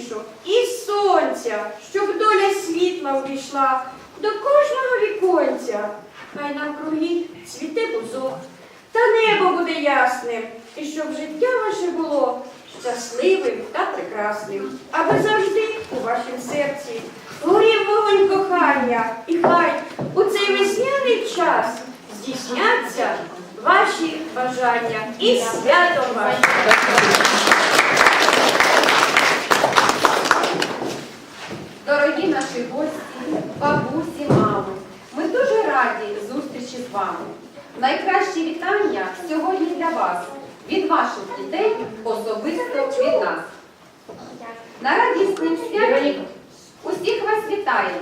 проміжок, і сонця, щоб доля світла увійшла до кожного віконця. Хай на навкруги цвіте бузок, та небо буде ясним, і щоб життя ваше було щасливим та прекрасним, аби завжди у вашім серці горів вогонь кохання, і хай у цей весняний час здійсняться ваші бажання і святом ваше. наші гості, бабусі, мами. Ми дуже раді зустрічі з вами. Найкращі вітання сьогодні для вас від ваших дітей, особисто від нас. На радіснім святі усіх вас вітає.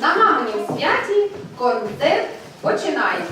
На маминім святі концерт починає.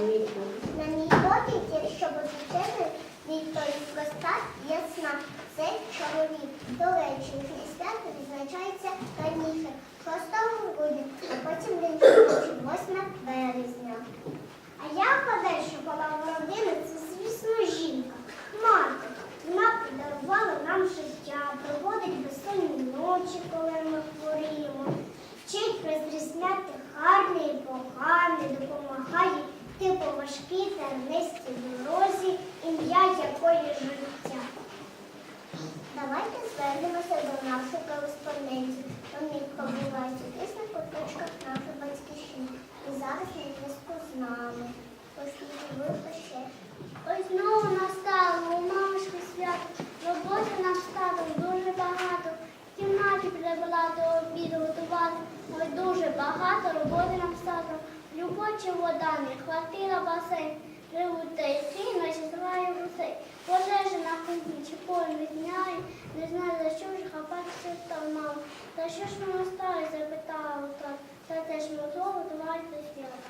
Як на мій погляд, якщо буде чесно, відповідь проста, ясна. Це чоловік. До речі, це свято відзначається раніше, 6 грудня, а потім день народження, 8 березня. А я гадаю, що голова родини це, звісно, жінка, мати. Вона подарувала нам життя, проводить безсонні ночі, коли ми хворіємо, вчить розрізняти гарне і погане, допомагає йти по важкій низькій дорозі, ім'я якої життя. Давайте звернемося до наших кореспондентів. Вони побувають у різних куточках нашої батьківщини. І зараз на зв'язку з нами. Ось знову настало у мамочки свято. Роботи нам стало дуже багато. В кімнаті прибула до обіду готувати. Ой, дуже багато роботи нам стало. Любочі вода не хватила басейн. Живуть та й ночі зливає гусей. Пожежа на кухні чи полі відняє. Не знаю, за що ж хапатися став мав. За що ж воно стало, запитала так. Та теж готувати давайте свята.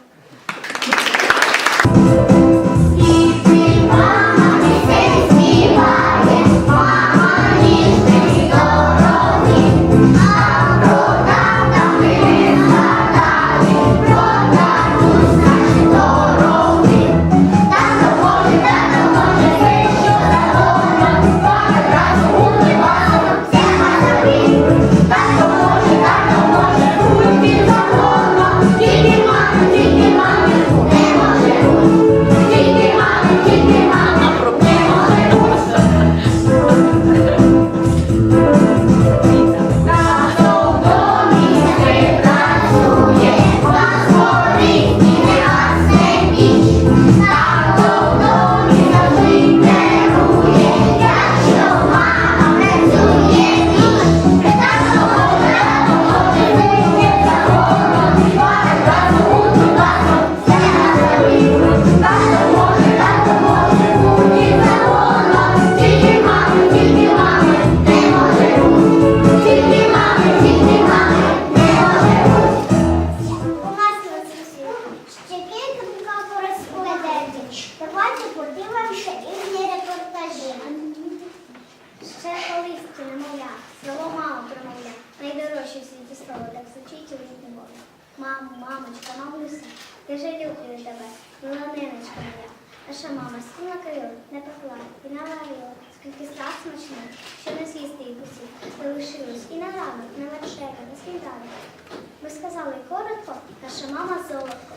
Мамо, мамочка, мамуся, дуже люблю тебе, миланиночка моя. Наша мама сіла крила, не пекла і наварила, скільки страх смачно, що не з'їсти їх усіх, залишилось і на ранок, на вечерю, на сніданок. Ми сказали коротко, наша мама золотко.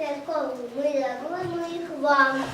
День ми даруємо їх вам.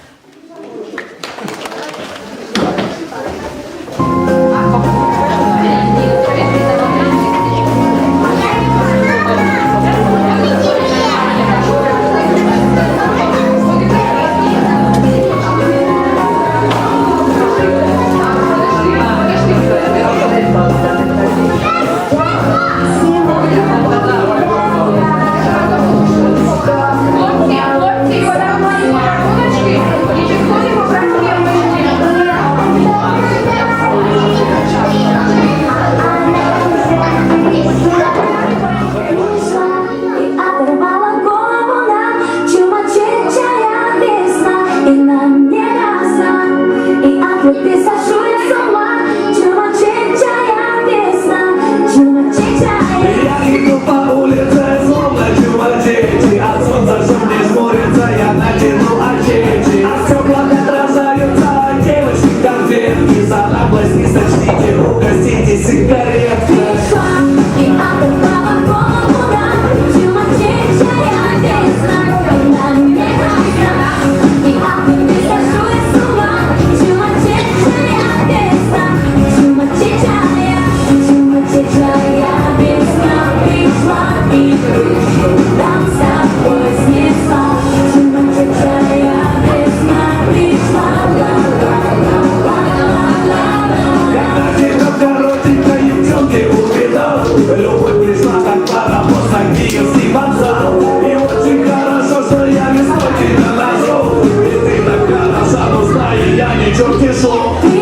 Знаю, я